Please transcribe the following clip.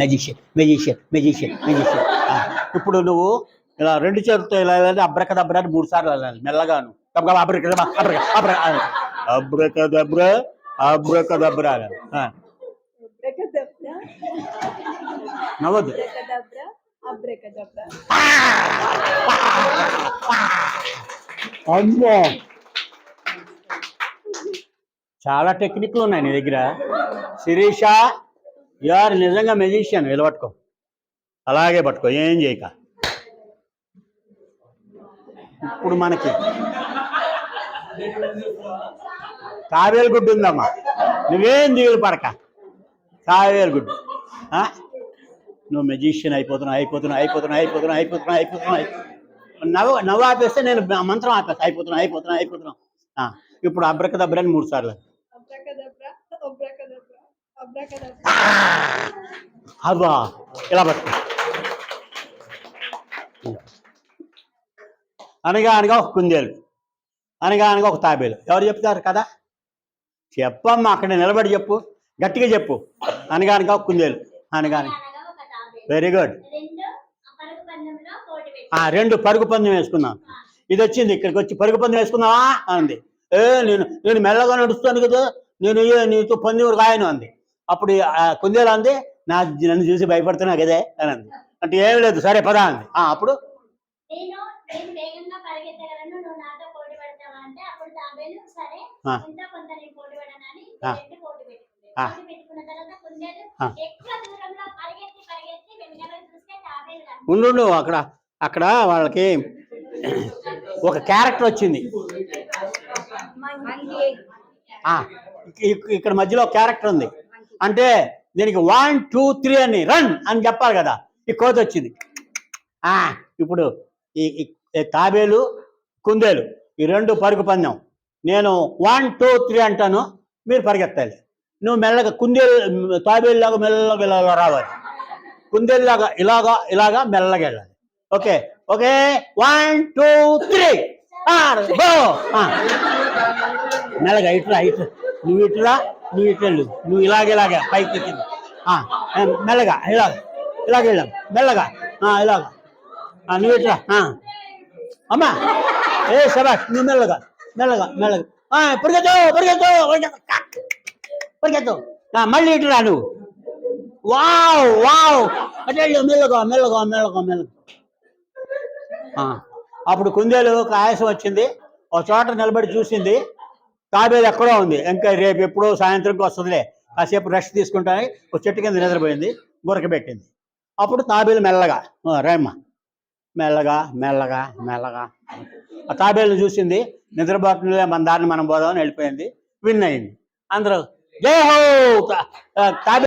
Magician magician magician magician ఇప్పుడు నువ్వు ఇలా రెండు చేతులతో ఇలా వెళ్ళాలి అబ్రకదబ్ర అని మూడు సార్లు వెళ్ళాలి. మెల్లగాను అబ్రక అబ్ర అబ్రకదబ్ర అబ్రకదబ్ర అనాలి. ఆ, Abracadabra, నవ్వద్దు. అమ్మో. చాలా టెక్నిక్లు ఉన్నాయి నీ దగ్గర. శిరీష యార్ నిజంగా మెజిషియన్ ఇలా పట్టుకో. అలాగే పట్టుకో ఏం చేయక. ఇప్పుడు మనకి తావేలు గుడ్డు ఉందమ్మా. నువ్వేం దిగులు పడక. తావేలు గుడ్డు. ఆ? నువ్వు మెజిషియన్ అయిపోతున్నావు అయిపోతున్నావు అయిపోతున్నావు అయిపోతున్నావు అయిపోతున్నావు అయిపోతున్నావు నవ్వ నవ్వు నవ్వు ఆపేస్తే నేను మంత్రం ఆపేస్తా. అయిపోతున్నా అయిపోతున్నా అయిపోతున్నా ఇప్పుడు ఇప్పుడు అబ్రకదబ్రని మూడు సార్లు. అబ్బా ఇలా పట్టుకో. అనగా అనగా ఒక కుందేలు. అనగా అనగా ఒక తాబేలు. ఎవరు చెప్తారు కదా? చెప్పమ్మా అక్కడ నిలబడి చెప్పు. గట్టిగా చెప్పు. అనగా అనగా ఒక కుందేలు. అనగా వెరీ గుడ్ రెండు పరుగు ఆ రెండు పరుగు పందెం వేసుకున్నాం ఇది వచ్చింది ఇక్కడికి వచ్చి పరుగు పందెం వేసుకున్నావా అంది. ఏ నేను నేను మెల్లగా నడుస్తాను కదా. నేను ఏ నీతో పందెం రాయను అంది. అప్పుడు ఆ కుందేలు అంది నా నన్ను చూసి భయపడుతున్నా కదే అని అంది. అంటే ఏం లేదు సరే పదా అంది. ఆ, అప్పుడు. ఉండు అక్కడ అక్కడ వాళ్ళకి ఒక క్యారెక్టర్ వచ్చింది. ఇక్కడ మధ్యలో క్యారెక్టర్ ఉంది. అంటే దీనికి వన్ టూ త్రీ అని రన్ అని చెప్పాలి కదా. ఈ కోత వచ్చింది. ఆ, ఇప్పుడు ఈ తాబేలు కుందేలు ఈ రెండు పరుగు పందెం. నేను వన్ టూ త్రీ అంటాను మీరు పరిగెత్తాలి. నువ్వు మెల్లగా కుందేలు తాబేలు లాగా మెల్లగా ఇలా రావాలి. కుందేలు లాగా ఇలాగా ఇలాగా మెల్లగా వెళ్ళాలి. Okay okay one two three మెల్లగా ఇట్లా ఇట్లా నువ్వు ఇట్లా నువ్వు ఇట్లా నువ్వు ఇలాగే ఇలాగే. పైకి కింద ఆ, మెల్లగా ఇలాగ. ఇలాగ వెళ్ళాం. మెల్లగా. ఆ, ఇలాగ. నువ్వు ఇట్లా ఆ. అమ్మా. ఏ సబాష్ నువ్వు మెల్లగా. మెల్లగా మెల్లగా. ఆ, పరిగెత్తు పరిగెత్తు. పరిగెత్తు. పరిగెత్తు ఆ, మళ్ళీ ఇట్లా నువ్వు. Wow wow. అంటే మెల్లగా మెల్లగా మెల్లగా మెల్లగా. ఆ, అప్పుడు కుందేలు ఒక ఆయాసం వచ్చింది. ఒక చోట నిలబడి చూసింది. తాబేలు ఎక్కడో ఉంది. ఇంకా రేపు ఎప్పుడో సాయంత్రంకి వస్తుందిలే. కాసేపు రెస్ట్ తీసుకుంటానికి ఒక చెట్టు కింద నిద్రపోయింది గురకబెట్టింది అప్పుడు తాబేలు మెల్లగా రేమ్మ మెల్లగా మెల్లగా మెల్లగా. ఆ తాబేలుని చూసింది నిద్రపోతుందిలే మన దారిని మనం పోదామని వెళ్ళిపోయింది. విన్ అయింది. అందరూ జై హో! తాబే